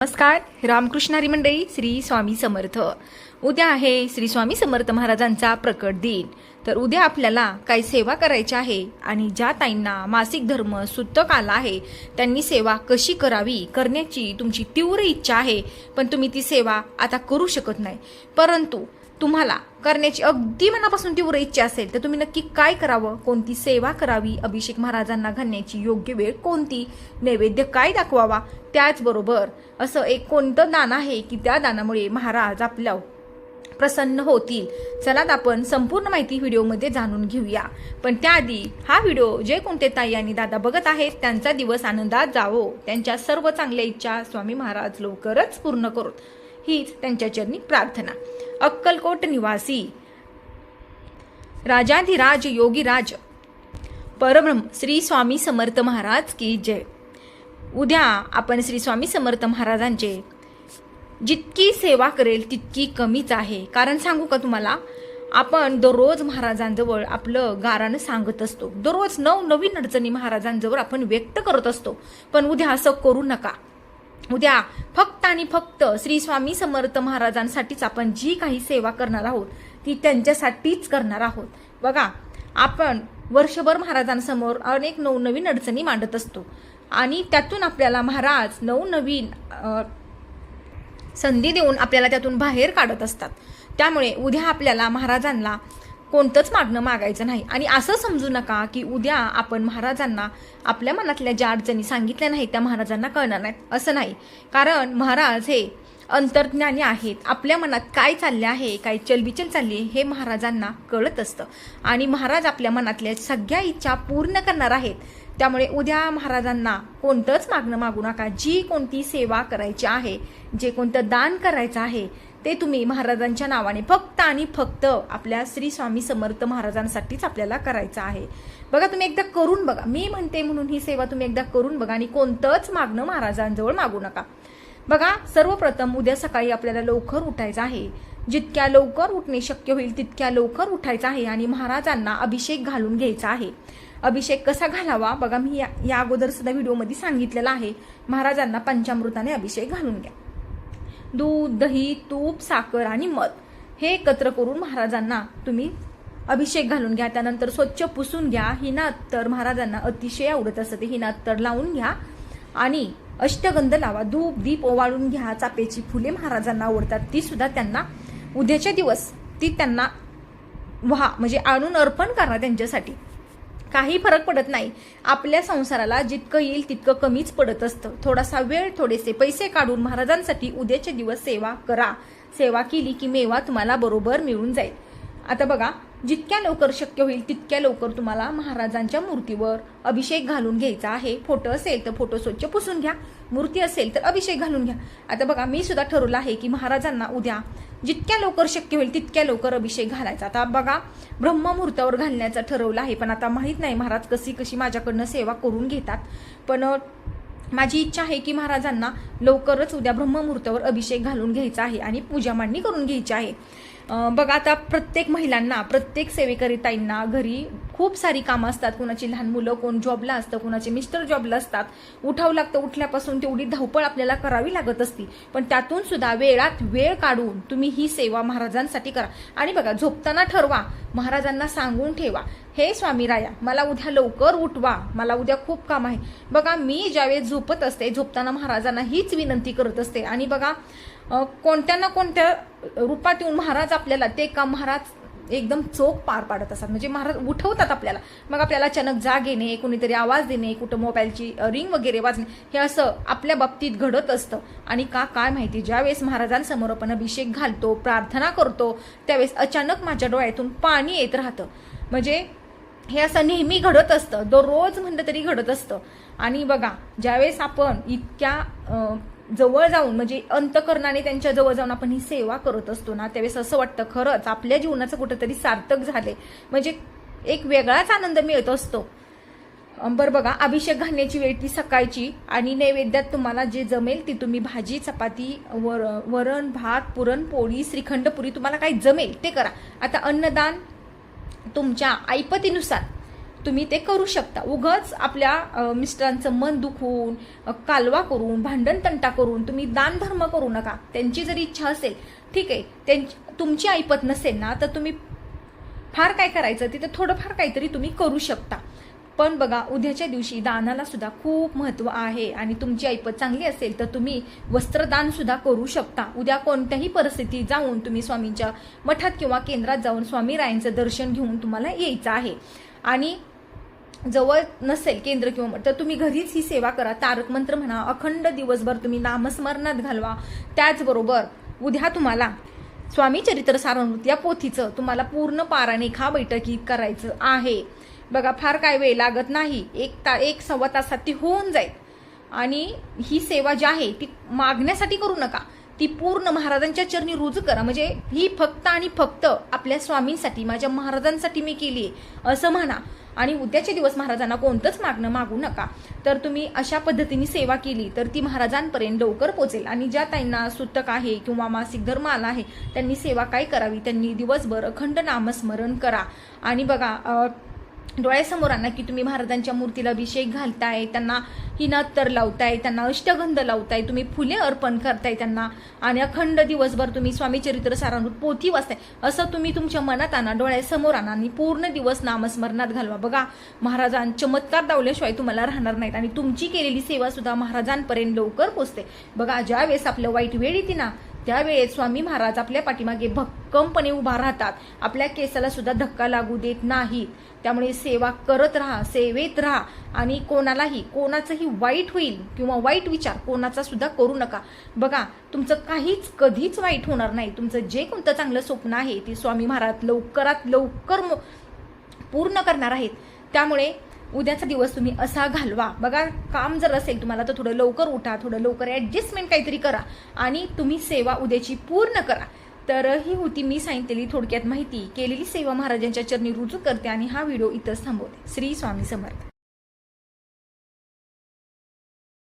नमस्कार रामकृष्ण मंडळी श्री स्वामी समर्थ. उद्या आहे श्री स्वामी समर्थ महाराजांचा प्रकट दिन. तर उद्या आपल्याला काही सेवा करायची आहे आणि ज्या ताईंना मासिक धर्म सुतक आला आहे त्यांनी सेवा कशी करावी करण्याची तुमची तीव्र इच्छा आहे पण तुम्ही ती सेवा आता करू शकत नाही. परंतु तुम्हाला करण्याची अगदी मनापासून तीव्र इच्छा असेल तर तुम्ही नक्की काय करावं? कोणती सेवा करावी? अभिषेक महाराजांना घालण्याची योग्य वेळ कोणती? नैवेद्य काय दाखवावा? त्याचबरोबर असं एक कोणतं दान आहे की त्या दानामुळे महाराज आपल्या प्रसन्न होतील? चला आपण संपूर्ण माहिती व्हिडिओमध्ये जाणून घेऊया. पण त्याआधी हा व्हिडिओ जे कोणते ताई आणि दादा बघत आहेत. त्यांचा दिवस आनंदात जावो. त्यांच्या सर्व चांगल्या इच्छा स्वामी महाराज लवकरच पूर्ण करोत हीच त्यांच्या चरणी प्रार्थना. अक्कलकोट निवासी. राजाधिराज योगीराज. परब्रह्म श्री स्वामी समर्थ महाराज की जय. उद्या आपण श्री स्वामी समर्थ महाराजांचे जितकी सेवा करेल तितकी कमीच आहे. कारण सांगू का तुम्हाला? आपण दररोज महाराजांजवळ आपलं गारानं सांगत असतो. दररोज नवनवीन अडचणी महाराजांजवळ आपण व्यक्त करत असतो. पण उद्या असं करू नका. उद्या फक्त आणि फक्त श्री स्वामी समर्थ महाराजांसाठीच आपण जी काही सेवा करणार आहोत ती त्यांच्यासाठीच करणार आहोत. बघा आपण वर्षभर महाराजांसमोर अनेक नवनवीन अडचणी मांडत असतो. आणि त्यातून आपल्याला महाराज नवनवीन संधी देऊन आपल्याला त्यातून बाहेर काढत असतात. त्यामुळे उद्या आपल्याला महाराजांना कोणतंच मागणं मागायचं नाही. आणि असं समजू नका की उद्या आपण महाराजांना आपल्या मनातल्या ज्या अडचणी सांगितल्या नाहीत त्या महाराजांना कळणार नाहीत. असं नाही. कारण महाराज हे अंतर्ज्ञानी आहेत. आपल्या मनात काय चालले आहे काय चलबिचल चालली आहे हे महाराजांना कळत असतं. आणि महाराज आपल्या मनातल्या सगळ्या इच्छा पूर्ण करणार आहेत. त्यामुळे उद्या महाराजांना कोणतंच मागणं मागू नका. जी कोणती सेवा करायची आहे जे कोणतं दान करायचं आहे ते तुम्ही महाराजांच्या नावाने फक्त आणि फक्त आपल्या श्री स्वामी समर्थ महाराजांसाठीच आपल्याला करायचं आहे. बघा तुम्ही एकदा करून बघा. मी म्हणते म्हणून ही सेवा तुम्ही एकदा करून बघा आणि कोणतंच मागणं महाराजांजवळ मागू नका. बघा सर्वप्रथम उद्या सकाळी आपल्याला लवकर उठायचं आहे. जितक्या लवकर उठणे शक्य होईल तितक्या लवकर उठायचं आहे आणि महाराजांना अभिषेक घालून घ्यायचा आहे. अभिषेक कसा घालावा? बघा मी या या अगोदर सुद्धा व्हिडिओमध्ये सांगितलेला आहे. महाराजांना पंचामृताने अभिषेक घालून घ्या. दूध दही तूप साखर आणि मध. हे एकत्र करून महाराजांना तुम्ही अभिषेक घालून घ्या. त्यानंतर स्वच्छ पुसून घ्या. हिना अत्तर महाराजांना अतिशय आवडत असते. ते हिना अत्तर लावून घ्या. आणि अष्टगंध लावा. धूप दीप ओवाळून घ्या. चापेची फुले महाराजांना आवडतात. ती सुद्धा त्यांना उद्याच्या दिवस ती त्यांना व्हा. म्हणजे आणून अर्पण करा त्यांच्यासाठी. काही फरक पडत नाही. आपल्या संसाराला जितकं येईल तितकं कमीच पडत असतं. थोडासा वेळ थोडेसे पैसे काढून महाराजांसाठी उद्याचे दिवस सेवा करा. सेवा केली की मेवा तुम्हाला बरोबर मिळून जाईल. आता बघा जितक्या लवकर शक्य होईल तितक्या लवकर तुम्हाला महाराजांच्या मूर्तीवर अभिषेक घालून घ्यायचा आहे. फोटो असेल तर फोटो स्वच्छ पुसून घ्या. मूर्ती असेल तर अभिषेक घालून घ्या. आता बघा मी सुद्धा ठरवलं आहे की महाराजांना उद्या जितक्या लवकर शक्य होईल तितक्या लवकर अभिषेक घालायचा. आता बघा ब्रह्ममुहूर्तावर घालण्याचं ठरवलं आहे पण आता माहीत नाही महाराज कशी कशी माझ्याकडनं सेवा करून घेतात. पण माझी इच्छा आहे की महाराजांना लवकरच उद्या ब्रह्ममुहूर्तावर अभिषेक घालून घ्यायचा आहे आणि पूजा मांडणी करून घ्यायची आहे. बघा आता प्रत्येक महिलांना प्रत्येक सेवेकरीताईंना घरी खूप सारी कामं असतात. कोणाची लहान मुलं कोण जॉबला असतं कोणाचे मिस्टर जॉबला असतात. उठावं लागतं उठल्यापासून तेवढी धावपळ आपल्याला करावी लागत असती. पण त्यातून सुद्धा वेळात वेळ काढून तुम्ही ही सेवा महाराजांसाठी करा. आणि बघा झोपताना ठरवा महाराजांना सांगून ठेवा हे स्वामी राया मला उद्या लवकर उठवा मला उद्या खूप काम आहे. बघा मी ज्यावेळेस झोपत असते झोपताना महाराजांना हीच विनंती करत असते. आणि बघा कोणत्या ना कोणत्या रूपात येऊन महाराज आपल्याला ते काम महाराज एकदम चोख पार पाडत असतात. म्हणजे महाराज उठवतात आपल्याला. मग आपल्याला अचानक जाग येणे कोणीतरी आवाज देणे कुठं मोबाईलची रिंग वगैरे वाजणे हे असं आपल्या बाबतीत घडत असतं. आणि का काय माहिती ज्यावेळेस महाराजांसमोर आपण अभिषेक घालतो प्रार्थना करतो त्यावेळेस अचानक माझ्या डोळ्यातून पाणी येत राहतं. म्हणजे हे असं नेहमी घडत असतं. दररोज म्हणलं तरी घडत असतं. आणि बघा ज्यावेळेस आपण इतक्या जवळ जाऊन म्हणजे अंतकरणाने त्यांच्या जवळ जाऊन आपण ही सेवा करत असतो ना त्यावेळेस असं वाटतं खरंच आपल्या जीवनाचं कुठंतरी सार्थक झाले म्हणजे एक वेगळाच आनंद मिळत असतो. बरं बघा अभिषेक घालण्याची वेळ ती सकाळची आणि नैवेद्यात तुम्हाला जे जमेल ती तुम्ही भाजी चपाती वर वरण भात पुरणपोळी श्रीखंड पुरी तुम्हाला काय जमेल ते करा. आता अन्नदान तुमच्या ऐपतीनुसार तुम्ही ते करू शकता. उगच आपल्या मिस्टरांचं मन दुखवून कालवा करून भांडण तंटा करून तुम्ही दानधर्म करू नका. त्यांची जर इच्छा असेल ठीक आहे त्यांची तुमची ऐपत नसेल ना तर तुम्ही फार काय करायचं तिथे थोडंफार काहीतरी तुम्ही करू शकता. पण बघा उद्याच्या दिवशी दानाला सुद्धा खूप महत्त्व आहे आणि तुमची ऐपत चांगली असेल तर तुम्ही वस्त्रदान सुद्धा करू शकता. उद्या कोणत्याही परिस्थितीत जाऊन तुम्ही स्वामींच्या मठात किंवा केंद्रात जाऊन स्वामी रायांचं दर्शन घेऊन तुम्हाला यायचं आहे. आणि जवळ नसेल केंद्र किंवा मठ तर तुम्ही घरीच ही सेवा करा. तारक मंत्र म्हणा अखंड दिवसभर तुम्ही नामस्मरणात घालवा. त्याचबरोबर उद्या तुम्हाला स्वामी चरित्र सारामृत या पोथीचं तुम्हाला पूर्ण पारानेखा बैठकीत करायचं आहे. बघा फार काय वेळ लागत नाही. एक ता एक सव्वा तासात ती होऊन जाईल. आणि ही सेवा जी आहे ती मागण्यासाठी करू नका. ती पूर्ण महाराजांच्या चरणी रुजू करा. म्हणजे ही फक्त आणि फक्त आपल्या स्वामींसाठी माझ्या महाराजांसाठी मी केली आहे. असं म्हणा. आणि उद्याचे दिवस महाराजांना कोणतंच मागणं मागू नका. तर तुम्ही अशा पद्धतीने सेवा केली तर ती महाराजांपर्यंत लवकर पोचेल. आणि ज्या ताईंना सुतक आहे किंवा मासिक धर्म आला आहे त्यांनी सेवा काय करावी? त्यांनी दिवसभर अखंड नामस्मरण करा. आणि बघा डोळ्यासमोर आणा की तुम्ही महाराजांच्या मूर्तीला अभिषेक घालताय त्यांना हिनात्तर लावताय त्यांना अष्टगंध लावताय तुम्ही फुले अर्पण करताय त्यांना आणि अखंड दिवसभर तुम्ही स्वामी चरित्र सारामृत पोथी वाचताय. असं तुम्ही तुमच्या मनात आणा डोळ्यासमोर आणा आणि पूर्ण दिवस नामस्मरणात घालवा. बघा महाराजां चमत्कार दावल्याशिवाय तुम्हाला राहणार नाहीत आणि तुमची केलेली सेवा सुद्धा महाराजांपर्यंत लवकर पोचते. बघा ज्या वेळेस आपलं वाईट वेळ येते ना त्यावेळेस स्वामी महाराज आपल्या पाठीमागे भक्कमपणे उभा राहतात. आपल्या केसाला सुद्धा धक्का लागू देत नाहीत. त्यामुळे सेवा करत राहा सेवेत राहा. आणि कोणालाही कोणाचंही वाईट होईल किंवा वाईट विचार कोणाचा सुद्धा करू नका. बघा तुमचं काहीच कधीच वाईट होणार नाही. तुमचं जे कोणतं चांगलं स्वप्न आहे ते स्वामी महाराज लवकरात लवकर पूर्ण करणार आहेत. त्यामुळे उद्याचा दिवस तुम्ही असा घालवा. बघा काम जर असेल तुम्हाला तर थोडं लवकर उठा थोडं लवकर ॲडजस्टमेंट काहीतरी करा आणि तुम्ही सेवा उद्याची पूर्ण करा. तर ही होती मी सांगितलेली थोडक्यात माहिती. केलेली सेवा महाराजांच्या चरणी रुजू करते आणि हा व्हिडिओ इथंच थांबवते. श्री स्वामी समर्थ.